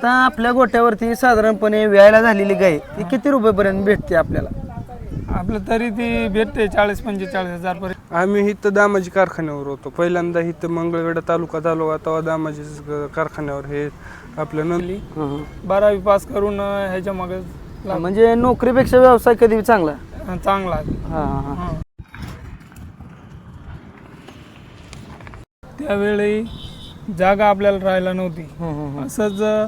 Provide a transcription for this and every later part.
आता आपल्या गोट्यावरती साधारणपणे व्यायला झालेली गाय ती किती रुपयेपर्यंत भेटते आपल्याला? आपलं तरी ती भेटते चाळीस पंचेचाळीस हजार पर्यंत आम्ही इथं दामाजी कारखान्यावर होतो. पहिल्यांदा इथं मंगळवेढा तालुका झालो तेव्हा दामाजी कारखान्यावर हे आपलं नंदली बारावी पास करून अं, ह्याच्या मागे म्हणजे नोकरीपेक्षा व्यवसाय कधी चांगला? चांगला आहे. हा हा हा. हं. त्यावेळी जागा आपल्याला राहायला नव्हती. हम्म, हम्म, हम्म. असंच अं,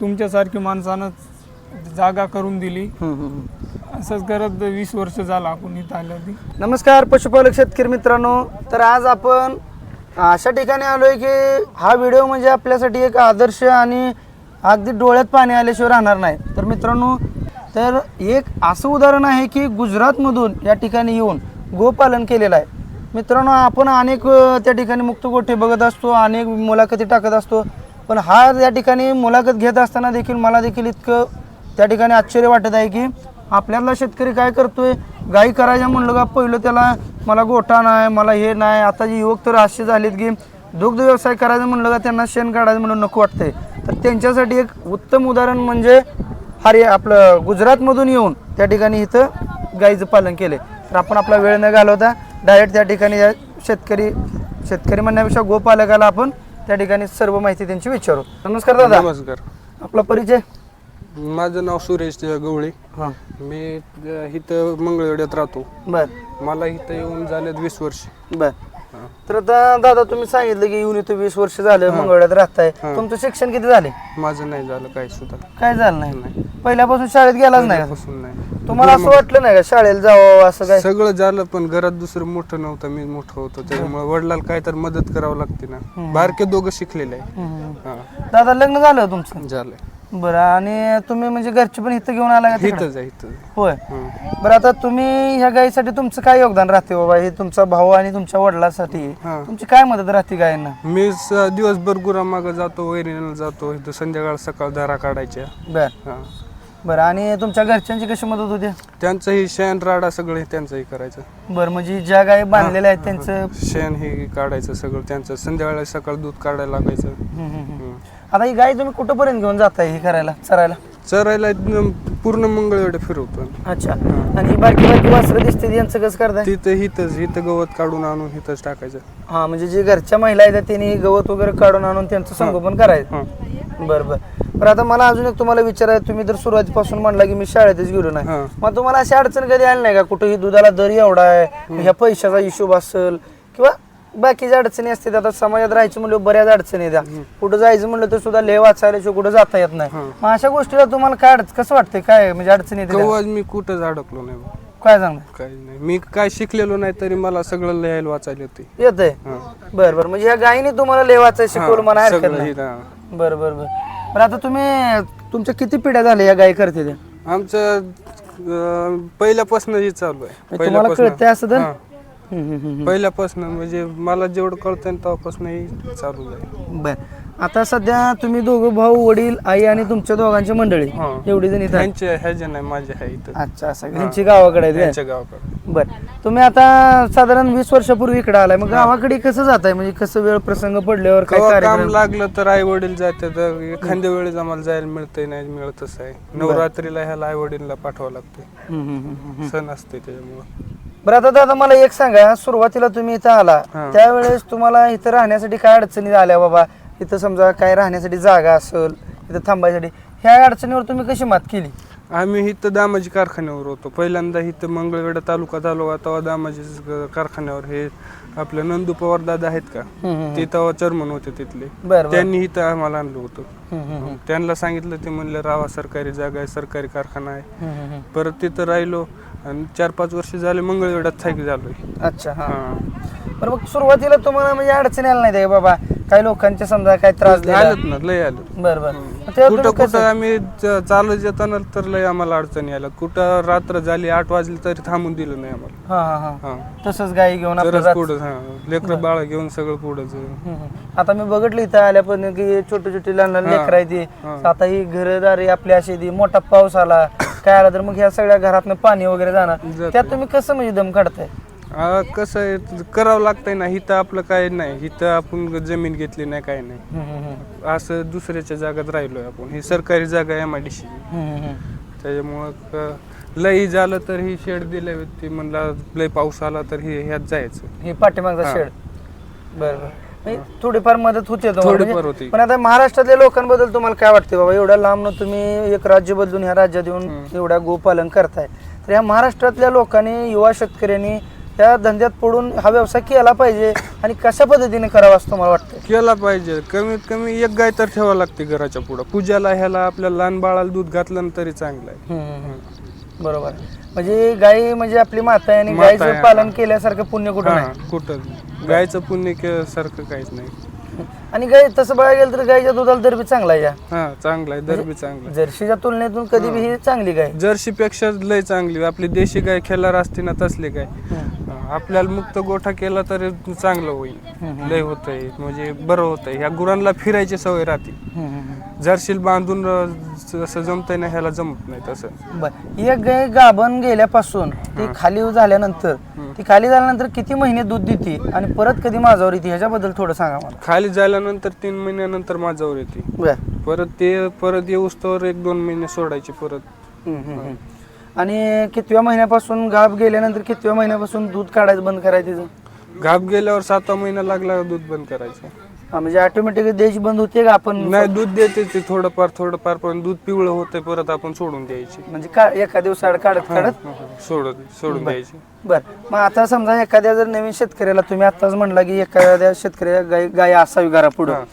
तुमच्यासारखी माणसानं जागा करून दिली. असंच करत वीस वर्ष झालं आपण इथं आलं होती नमस्कार पशुपालक शेतकरी मित्रांनो. तर आज आपण अशा ठिकाणी आलोय की हा व्हिडिओ म्हणजे आपल्यासाठी एक आदर्श आणि अगदी डोळ्यात पाणी आल्याशिवाय राहणार नाही. तर मित्रांनो तर एक असं उदाहरण आहे की गुजरातमधून या ठिकाणी येऊन गोपालन केलेलं आहे. मित्रांनो आपण अनेक अ, त्या ठिकाणी मुक्त गोठे बघत असतो अनेक मुलाखती टाकत असतो. पण हा या ठिकाणी मुलाखत घेत असताना देखील मला देखील इतकं त्या ठिकाणी आश्चर्य वाटत आहे की आपल्याला शेतकरी काय करतोय? गाई करायच्या म्हणलं का पहिलं त्याला मला गोठा नाही मला हे नाही आता जे युवक तर असे झालेत की दुग्ध व्यवसाय करायचं म्हणलं का त्यांना शेण काढायचं म्हणून नको वाटतंय. तर त्यांच्यासाठी एक उत्तम उदाहरण म्हणजे हरि आपलं गुजरातमधून येऊन त्या ठिकाणी इथं गाईचं पालन केले तर आपण आपला वेळ न घालवता डायरेक्ट त्या ठिकाणी या शेतकरी शेतकरी म्हणण्यापेक्षा गोपालकाला आपण त्या ठिकाणी सर्व माहिती त्यांची विचारू. नमस्कार दादा. नमस्कार. आपला परिचय? माझं नाव सुरेश गवळी. हां. मी इथं मंगळवेढ्यात राहतो. बर. मला इथं येऊन झालेत वीस वर्ष. बर. तर आता दादा तुम्ही सांगितलं की येऊन इथं वीस वर्ष झालं मंगळवाड्यात राहताय. तुमचं शिक्षण किती झाले? माझं नाही झालं काही सुद्धा. काय झालं नाही? पहिल्यापासून शाळेत गेलाच नाही का? नाही. तुम्हाला असं वाटलं नाही का शाळेला जावं असं काय? सगळं झालं पण घरात दुसरं मोठं नव्हतं मी मोठं होतो. त्याच्यामुळे वडिलाला काय तर मदत करावं लागते ना. बारके दोघं शिकलेले आहे हम्म. हा. दादा लग्न झालं तुमचं? झालंय. बरं आणि तुम्ही म्हणजे घरचे पण इथं घेऊन आला का तिकडं? इथंच आहे होय. बरं आता तुम्ही ह्या गायीसाठी तुमचं काय योगदान राहते बाबा हे तुमचा भाऊ आणि तुमच्या वडिलांसाठी हा. तुमची काय मदत राहते गायींना मी स- दिवसभर गुरामागं जातो वैरीला जातो इथं संध्याकाळ सकाळ दारा काढायच्या बर हा. बरं आणि तुमच्या घरच्यांची कशी मदत होते? त्यांचंही शेण राडा सगळं हे त्यांचंही करायचं. बरं म्हणजे ज्या गायी बांधलेल्या आहेत त्यांचं शेण हे काढायचं सगळं त्यांचं संध्याकाळी सकाळ दूध काढायला लागायचं. हम्म, हम्म, हम्म. हं. आता ही गाय तुम्ही कुठंपर्यंत घेऊन जाताय हे करायला चरायला? चरायला एकदम पूर्ण मंगळवेढे फिरवतो. अच्छा. आणि ही बारकी बारकी वासरं दिसते यांचं कसं करताय? तिथं हिथंच इथं गवत काढून आणून हिथंच टाकायचं. हा म्हणजे जे घरच्या महिला आहेत त्यांनी गवत वगैरे काढून आणून त्यांचं संगोपन करायचं. हं. बरं बरं. बरं आता मला अजून एक तुम्हाला विचारायचं तुम्ही तर सुरुवातीपासून म्हणला की मी शाळेतच गेलो नाही. हां. मग तुम्हाला अशी अडचण कधी आली नाही का? कुठं ही दुधाला दर एवढा आहे ह्या पैशाचा हिशोब असेल किंवा बाकीच्या अडचणी असतात आता समाजात राहायचं म्हणलं बऱ्याच अडचणी द्या कुठं जायचं म्हणलं तर सुद्धा लेह वाचायला कुठं जाता येत नाही. हां. मग अशा गोष्टीला तुम्हाला काय अडच कसं वाटतंय? काय म्हणजे अडचणी येते त्या? कवाज मी कुठंच अडकलो नाही बा. काय सांगणार? काही नाही. मी काय शिकलेलो नाही तरी मला सगळं लिहायला वाचायला येते येतंय. बरं बरं. म्हणजे ह्या गायीने तुम्हाला लेह वाचायला शिकवलं मला हरकत नाही. बरं बरं बरं. बरं आता तुम्ही तुमच्या किती पिढ्या झाल्या या गायी करते त्या आमचं अं, पहिल्यापासून हे चालू आहे. म्हणजे तुम्हाला कळतंय असं तर? हां. पहिल्यापासून म्हणजे मला जेवढं कळतंय तेव्हापासून हे चालू आहे. बरं. आता सध्या तुम्ही दोघं भाऊ वडील आई आणि तुमच्या दोघांची मंडळी हां. एवढी जण इथं. ह्यांचे नाही माझे आहे इथं. अच्छा असं. गावाकडे आहेत गावाकडे? बरं. तुम्ही आता साधारण वीस वर्षापूर्वी इकडे आलाय. मग गावाकडे कसं जाताय? म्हणजे कसं वेळ प्रसंग पडल्यावर काय काम कार्यक्रम? लागलं तर आई वडील जातात एखाद्या वेळेस आम्हाला जायला मिळतंय नाही मिळतच आहे. नवरात्रीला ह्याला आई वडीलला पाठवावं लागते हम्म, हम्म, हम्म, हम्म. सण असते त्याच्यामुळं. बरं आता दादा मला एक सांगा. सुरुवातीला तुम्ही इथं आला. हां. त्यावेळेस तुम्हाला इथं राहण्यासाठी काय अडचणी आल्या बाबा? इथं समजा काय राहण्यासाठी जागा असेल इथं थांबायसाठी ह्या अडचणीवर तुम्ही कशी मात केली? आम्ही इथं दामाजी कारखान्यावर होतो. पहिल्यांदा इथं मंगळवेढा तालुका झालो तेव्हा दामाजी कारखान्यावर हे आपले नंदू पवार दादा आहेत का? ते तेव्हा चर्मन होते तिथले. त्यांनी इथं आम्हाला आणलं होतं. त्यांना सांगितलं ते म्हणलं रावा सरकारी जागा आहे सरकारी कारखाना आहे. परत तिथं राहिलो आणि चार पाच वर्ष झाले मंगळवेढ्यात थाईक झालोय. अच्छा हा. बरं मग सुरुवातीला तुम्हाला म्हणजे अडचणी आल्या नाही बाबा काही लोकांचे समजा काय त्रास दिला आलेत ना लय आलं बरं बरं. मग तेव्हा कुठं तुम्ही कुठं कसं आम्ही च- चालत येताना तर लय आम्हाला अडचणी आल्या. कुठं रात्र झाली आठ वाजली तरी थांबून दिलं नाही आम्हाला. हा हा हा. हा. तसंच गाई घेऊन आपलं तरच जात- पुढं हा. लेकरं बाळ घेऊन सगळं पुढं हम्म, हम्म. आता मी बघितलं इथं आल्यापासून की छोटे छोटे लहान लहान लेकर आहे ती. हा. आता ही घरदारी आपली अशी ती. मोठा पाऊस आला काय आला तर मग ह्या सगळ्या घरातनं पाणी वगैरे जाणार जातंय. त्यात तुम्ही कसं म्हणजे दम काढताय? आ, कसं आहे करावं लागतंय ना इथं आपलं काय नाही. इथं आपण जमीन घेतली नाही काय नाही. असं दुसऱ्याच्या जागात राहिलोय आपण. ही सरकारी जागा आहे एम आय डी सी. त्याच्यामुळं क- लई झालं तर ही शेड दिले ती म्हणला लई पाऊस आला तर ही ह्यात जायचं. हे पाठीमागचा हा. शेड. बरं म्हणजे थोडीफार मदत होते तुम्हाला. थोडीफार म्हणजे- होती. पण आता महाराष्ट्रातल्या लोकांबद्दल तुम्हाला काय वाटते बाबा? एवढ्या लांबनं तुम्ही एक राज्य बदलून ह्या राज्यात येऊन एवढ्या गोपालन करताय. तर या महाराष्ट्रातल्या लोकांनी युवा शेतकऱ्यांनी या धंद्यात पडून हा व्यवसाय केला पाहिजे आणि कशा पद्धतीने करावा असं तुम्हाला वाटतं केला पाहिजे. कमीत कमी एक गाय तर ठेवावं लागते घराच्या पुढं. पूजाला ह्याला आपल्या लहान बाळाला दूध घातलं तरी चांगलं आहे. बरोबर. म्हणजे गाई म्हणजे आपली माता आहे आणि माता गायीचं आहे, पालन. केल्यासारखं पुण्य कुठं नाही? हा कुठं? गायचं पुण्य के- सारखं काहीच नाही. आणि गाय तसं बघायला गेलं तर गायीच्या दुधाला दर बी चांगला आहे या. हा चांगलं आहे दर बी चांगलं आहे. जर्सीच्या तुलनेतून कधी बी ही. चांगली गाय. जर्सीपेक्षा लय चांगली आपली देशी गाय खेळार असते ना तसली गाय. हा, आपल्याला मुक्त गोठा केला तर चांगलं होईल. लय होतंय म्हणजे बरं होतंय. ह्या गुरांना फिरायची सवय राहते. जर्शील बांधून अं, जसं जमतंय ना ह्याला जमत नाही तसं. बर. एक गाय गाभण गेल्यापासून ती खाली झाल्यानंतर ती खाली झाल्यानंतर किती महिने दूध देते आणि परत कधी माझ्यावर येते ह्याच्याबद्दल थोडं सांगा मला. खाली झाल्यानंतर तीन महिन्यानंतर माझ्यावर येते. बर. परत ते परत येऊस तर एक दोन महिने सोडायचे परत. आणि कितव्या महिन्यापासून गाभ गेल्यानंतर कितव्या महिन्यापासून दूध काढायचं बंद करायचं तिचं? घाप गेल्यावर सातवा महिना लागला दूध बंद करायचं. हा, म्हणजे ऑटोमॅटिक द्यायची बंद होते का आपण नाही दूध देते ते थोडंफार थोडंफार पण दूध पिवळं होतंय परत आपण सोडून द्यायची. म्हणजे का एका दिवसाआड काढत काढत सोडून सोडून द्यायची. बर. मग आता समजा एखाद्या जर नवीन शेतकऱ्याला तुम्ही आताच म्हणला की एखाद्या शेतकऱ्या गाय गाय असावी घरा पुढं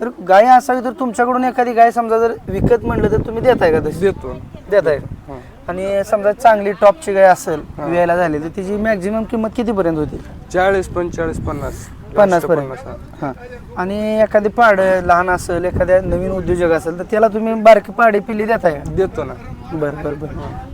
तर गाय असावी तर तुमच्याकडून एखादी गाय समजा जर विकत म्हणलं तर तुम्ही देताय का तशी? देतो. देताय का? आणि समजा चांगली टॉपची गाय असेल वियायला झाली तर तिची मॅक्झिमम किंमत कितीपर्यंत होती? चाळीस पंचेचाळीस पन्नास. पन्नास पर्यंत. हा. आणि एखादी पाड लहान असेल एखाद्या नवीन उद्योजक असेल तर त्याला तुम्ही बारकी पाडी पिल्ली देताय का? देतो ना. बर बर बर.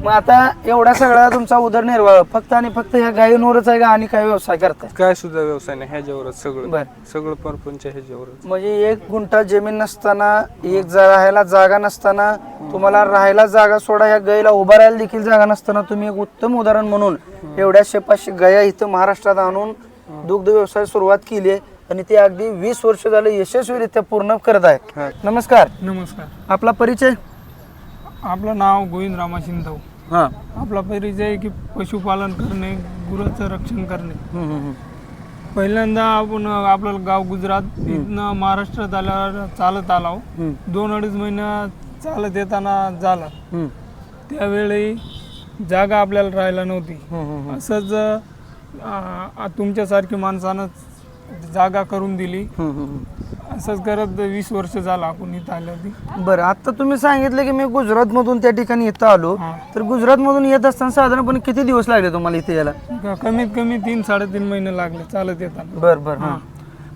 मग आता एवढा सगळा तुमचा उदरनिर्वाह फक्त आणि फक्त ह्या गायींवरच आहे का आणि काय व्यवसाय करताय? काय सुद्धा व्यवसाय नाही ह्याच्यावरच सगळं. बर. सगळं परपंच ह्याच्यावरच. म्हणजे एक गुंठा जमीन नसताना एक जा- राहायला जागा नसताना तुम्हाला राहायला जागा सोडा ह्या गायीला उभा राहायला देखील जागा नसताना तुम्ही एक उत्तम उदाहरण म्हणून एवढ्याशे पाचशे गाया इथं महाराष्ट्रात आणून दुग्ध व्यवसाय सुरुवात केली आहे आणि ते अगदी वीस वर्ष झाले यशस्वीरित्या पूर्ण करत हा. आहे नमस्कार. नमस्कार. आपला परिचय? आपलं नाव गोविंद रामा शिंदव. हा. आपला परिचय आहे की पशुपालन करणे गुराचं रक्षण करणे. पहिल्यांदा आपण आपलं गाव गुजरात इथनं महाराष्ट्रात आल्यावर चालत आलो. दोन अडीच महिना चालत येताना झाला. त्यावेळी जागा आपल्याला राहायला नव्हती. असंच आ- तुमच्यासारखी माणसानं जागा करून दिली. असंच करत वीस वर्ष झालं आपण इथं आल्या होती बरं आता तुम्ही सांगितलं की मी गुजरात मधून त्या ठिकाणी इथं आलो. हा. तर गुजरात मधून येत असताना साधारणपणे किती दिवस लागले तुम्हाला इथे यायला? क- कमीत कमी तीन साडेतीन महिने लागले चालत येताना. बर बर हा.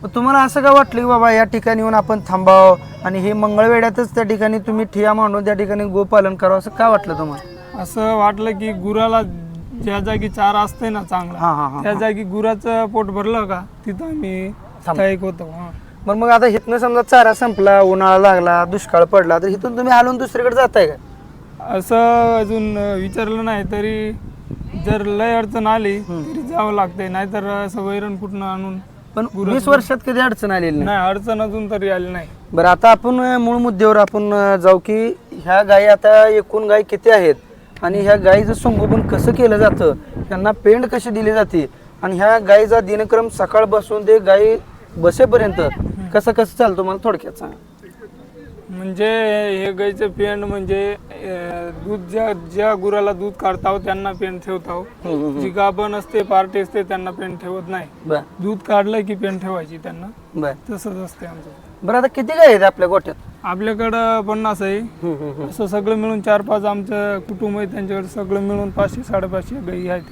मग तुम्हाला असं का वाटलं की बाबा या ठिकाणी येऊन आपण थांबावं आणि हे मंगळवेड्यातच त्या ठिकाणी तुम्ही ठिया मांडून त्या ठिकाणी गोपालन करावं असं का वाटलं तुम्हाला? असं वाटलं की गुराला ज्या जागी चारा असते ना चांगला हा हा हा त्या जागी गुराचं पोट भरलं का तिथं आम्ही स्थायिक होतो हा. मग मग आता इथनं समजा चारा संपला उन्हाळा लागला दुष्काळ पडला तर इथून तुम्ही हालून दुसरीकडे जाताय का? असं अजून विचारलं नाही तरी जर लय अडचण आली तरी जावं लागतंय नाहीतर असं वैरण कुठनं आणून पण वीस वर्षात कधी अडचण आलेली नाही? नाही अडचण अजून तरी आली नाही. बरं आता आपण अं, मूळ मुद्द्यावर आपण अं, जाऊ की ह्या गायी आता एकूण गायी किती आहेत? आणि ह्या गायीचं संगोपन कसं केलं जातं त्यांना पेंड कशी दिली जाते आणि ह्या गायीचा दिनक्रम सकाळ बसून ते गायी बसेपर्यंत कसं कसं चालतं मला थोडक्यात सांगा. म्हणजे हे गाईचं पेंड म्हणजे दूध ज्या ज्या गुराला दूध काढताव त्यांना पेंड ठेवताव जी गाभण असते पार्टी असते त्यांना पेंड ठेवत नाही. दूध काढलं की पेंड ठेवायची त्यांना. तसंच असते आमचं. बरं आता किती गाय आहेत आपल्या गोठ्यात? आपल्याकडं पन्नास आहे. असं सगळं मिळून चार पाच आमचं कुटुंब आहे त्यांच्याकडे सगळं मिळून पाचशे साडेपाचशे गाई आहेत.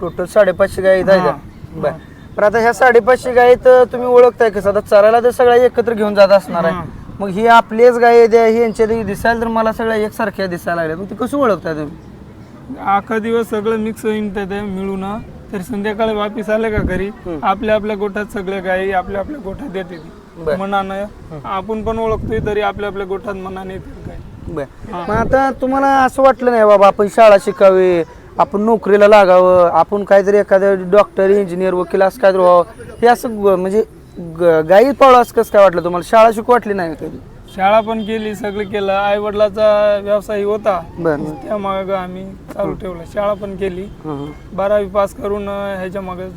टोटल साडेपाचशे गायी आहेत हा. बर. पण आता ह्या साडेपाचशे गायी तर तुम्ही ओळखताय कसं? आता चरायला तर सगळ्या एकत्र घेऊन जात असणार हा. आहे मग ही आपलेच गाय द्या ही यांच्या दिसायला तर मला सगळ्या एकसारख्या दिसायला लागल्या. मग ते कसं ओळखताय तुम्ही? अख्खा दिवस सगळं मिक्स होईन ते ते मिळून. तर संध्याकाळी वापिस आले का घरी? आपल्या आपल्या गोठ्यात सगळ्या गायी आपल्या आपल्या गोठ्यात येते बर. मनानं आपण पण ओळखतोय तरी आपल्या आपल्या गोठ्यात मनाने गाय बर. मग आता तुम्हाला असं वाटलं नाही बाबा आपण शाळा शिकावी आपण नोकरीला लागावं आपण काहीतरी एखाद्या डॉक्टर इंजिनियर वकील असं काहीतरी व्हावं हे असं ग- म्हणजे ग- गाई पावलं असं कसं काय वाटलं तुम्हाला? शाळा शिकू वाटली नाही कधी? शाळा पण केली सगळं केलं. आई वडिलाचा व्यवसाय होता. बरं. त्या माग आम्ही चालू ठेवलं. शाळा पण केली. हं, बारावी पास करून अं, ह्याच्या मागे.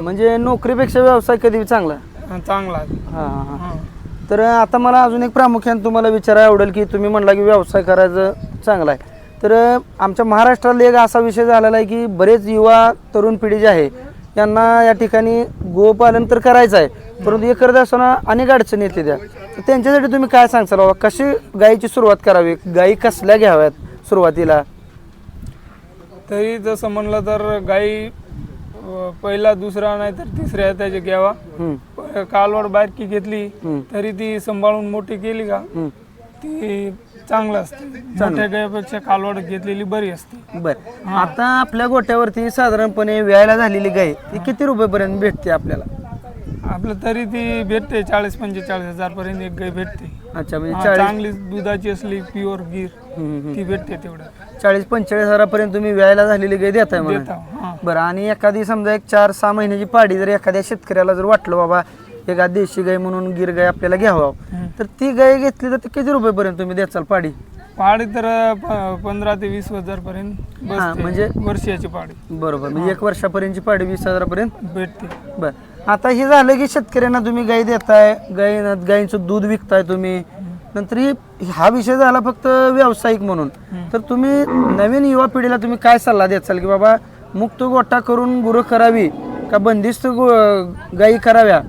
म्हणजे नोकरीपेक्षा व्यवसाय कधी चांगला? चांगला हां हां हां. हां. तर आता मला अजून एक प्रामुख्याने तुम्हाला विचारायला आवडेल की तुम्ही म्हणला की व्यवसाय करायचं चांगला आहे. तर आमच्या महाराष्ट्राला एक असा विषय झालेला आहे की बरेच युवा तरुण पिढी जी आहे यांना या ठिकाणी गोपालन तर करायचं आहे परंतु हे करत असताना अनेक अडचणी येते त्या तर त्यांच्यासाठी तुम्ही काय सांगसाल बाबा? कशी गायीची सुरुवात करावी? गायी कसल्या घ्याव्यात सुरुवातीला? तरी जसं म्हणलं तर अं, पहिला दुसरा नाही तर तिसऱ्या त्याचे घ्यावा. कालवड बारकी घेतली. तरी ती सांभाळून मोठी केली का. ती चांगलं असते. मोठ्या गायपेक्षा कालवड घेतलेली बरी असते. बरं. आता आपल्या गोट्यावरती साधारणपणे व्यायला झालेली गाय ती किती रुपयेपर्यंत भेटते आपल्याला? आपलं तरी ती भेटते चाळीस पंचेचाळीस हजार पर्यंत एक गाय भेटते. अच्छा म्हणजे हा, चाळीस चांगली दुधाची असली प्युअर गीर. ती भेटते तेवढं. चाळीस पंचेचाळीस हजारापर्यंत तुम्ही व्यायला झालेली गाय देताय म्हणा. देता हा. बरं आणि एखादी समजा एक चार सहा महिन्याची पाडी जर एखाद्या शेतकऱ्याला जर वाटलं बाबा एका देशी गाय म्हणून गिर गाय आपल्याला घ्यावं. तर ती गाय घेतली तर ती किती रुपयेपर्यंत तुम्ही द्याचाल पाडी? पाडी तर प- पंधरा ते वीस हजार पर्यंत हा, म्हणजे- वर्षाची पाडी. बरोबर म्हणजे एक वर्षापर्यंतची पाडी वीस हजारापर्यंत भेटते. बरं. आता हे झालं की शेतकऱ्यांना तुम्ही गाई देताय गाई गाईंचं दूध विकताय तुम्ही. नंतर ही हा विषय झाला फक्त व्यावसायिक म्हणून. तर तुम्ही नवीन युवा पिढीला तुम्ही काय सल्ला द्याल की बाबा मुक्त गोठा करून गुरं करावी का बंदिस्त गो- गायी कराव्या?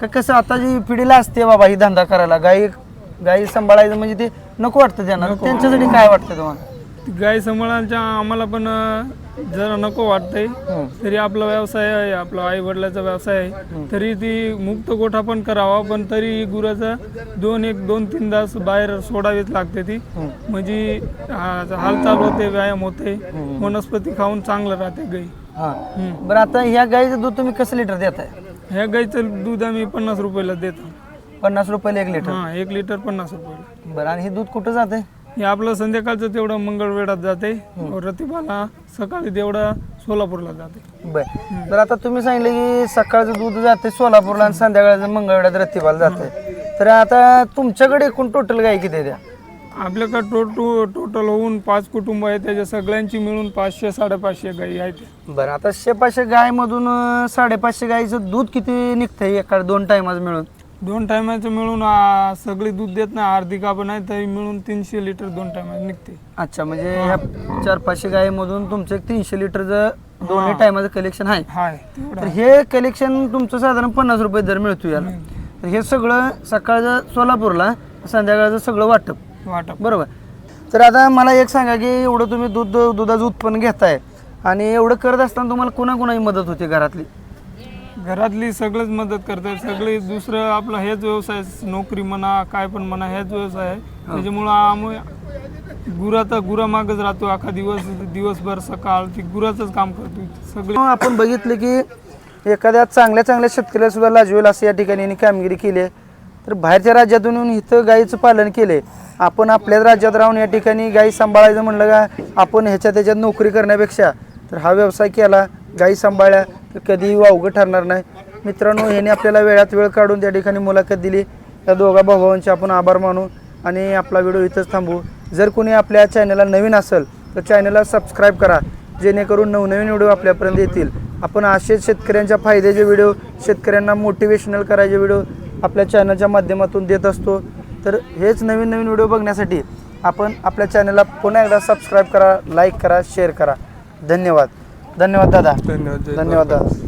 का कसं आता जी पिढीला असते बाबा ही धंदा करायला गाई गाई सांभाळायचं म्हणजे ते नको वाटतं त्यांना. त्यांच्यासाठी काय वाटतं तुम्हाला? गाय सांभाळायच्या आम्हाला पण अं, जरा नको वाटतंय. हं. तरी आपला व्यवसाय आहे आपला आई वडिलाचा व्यवसाय आहे. तरी ती मुक्त गोठा पण करावा पण तरी गुराचा दोन एक दोन तीन तास बाहेर सोडावीच लागते ती. म्हणजे हा- हालचाल होते व्यायाम होते. वनस्पती खाऊन चांगलं राहते गाई. हां. हं. बरं आता ह्या गाईचं दूध तुम्ही कसं लिटर देताय? ह्या गाईचं दूध आम्ही पन्नास रुपयाला देतो. पन्नास रुपयाला एक लिटर? हा एक लिटर पन्नास रुपयाला. बरं आणि हे दूध कुठं जाते हे आपलं संध्याकाळचं तेवढं मंगळवेढात जाते रतिबाला सकाळी तेवढं सोलापूरला जाते बर. तर आता तुम्ही सांगितलं की सकाळचं दूध जाते सोलापूरला आणि संध्याकाळचं मंगळवेढ्यात रत्तीबाला जाते तर आता तुमच्याकडे एकूण टोटल गाय किती त्या? आपल्याकडे टोटू टोटल होऊन पाच कुटुंब आहे त्याच्या सगळ्यांची मिळून पाचशे साडेपाचशे गाई आहेत. बरं आता शेपाशे गायमधून अं, साडेपाचशे गाईचं दूध किती निघतंय? एका दोन टायमाच मिळून. दोन टायमाचं मिळून आ, सगळी दूध देत नाही अर्धी कापण आहे तरी मिळून तीनशे लिटर दोन टायमात निघते. अच्छा म्हणजे ह्या चार पाचशे गायमधून तुमचं एक तीनशे लिटरचं दोन्ही टायमाचं कलेक्शन आहे. हाय तेवढं तर हे कलेक्शन तुमचं साधारण पन्नास रुपये दर मिळतो याला. तर हे सगळं सकाळचं सोलापूरला संध्याकाळचं सगळं वाटप. वाटप. बरोबर. तर आता मला एक सांगा की एवढं तुम्ही दूध दुधाचं उत्पन्न घेताय आणि एवढं करत असताना तुम्हाला कोणाकोणाची मदत होते घरातली? घरातली सगळंच मदत करतात. सगळे दुसरं आपलं हेच व्यवसाय नोकरी म्हणा काय पण म्हणा हेच व्यवसाय आहे. त्याच्यामुळं आम्ही गुराचा गुरामागच राहतो. अख्खा दिवस दिवसभर सकाळ ती गुराचंच काम करतो सगळे आपण बघितलं की एखाद्या चांगल्या चांगल्या शेतकऱ्याला सुद्धा लाजवेल असं या ठिकाणी यांनी कामगिरी केली आहे. तर बाहेरच्या राज्यातून येऊन इथं गायीचं पालन केले. आपण आपल्याच राज्यात राहून या ठिकाणी गायी सांभाळायचं म्हणलं का आपण ह्याच्या त्याच्यात नोकरी करण्यापेक्षा तर हा व्यवसाय केला. गायी सांभाळल्या तर कधीही वावगं ठरणार नाही. मित्रांनो ह्याने आपल्याला वेळात वेळ काढून त्या ठिकाणी मुलाखत दिली. त्या दोघा भावांचे आपण आभार मानू आणि आपला व्हिडिओ इथंच थांबू. जर कोणी आपल्या चॅनलला नवीन असेल तर चॅनलला सबस्क्राईब करा. जेणेकरून नवनवीन व्हिडिओ आपल्यापर्यंत येतील. आपण असेच शेतकऱ्यांच्या फायद्याचे व्हिडिओ शेतकऱ्यांना मोटिवेशनल करायचे व्हिडिओ आपल्या चॅनलच्या माध्यमातून देत असतो. तर हेच नवीन नवीन व्हिडिओ बघण्यासाठी आपण आपल्या चॅनलला पुन्हा एकदा सबस्क्राईब करा लाईक करा शेअर करा. धन्यवाद. धन्यवाद दादा. धन्यवाद धन्यवाद दादा.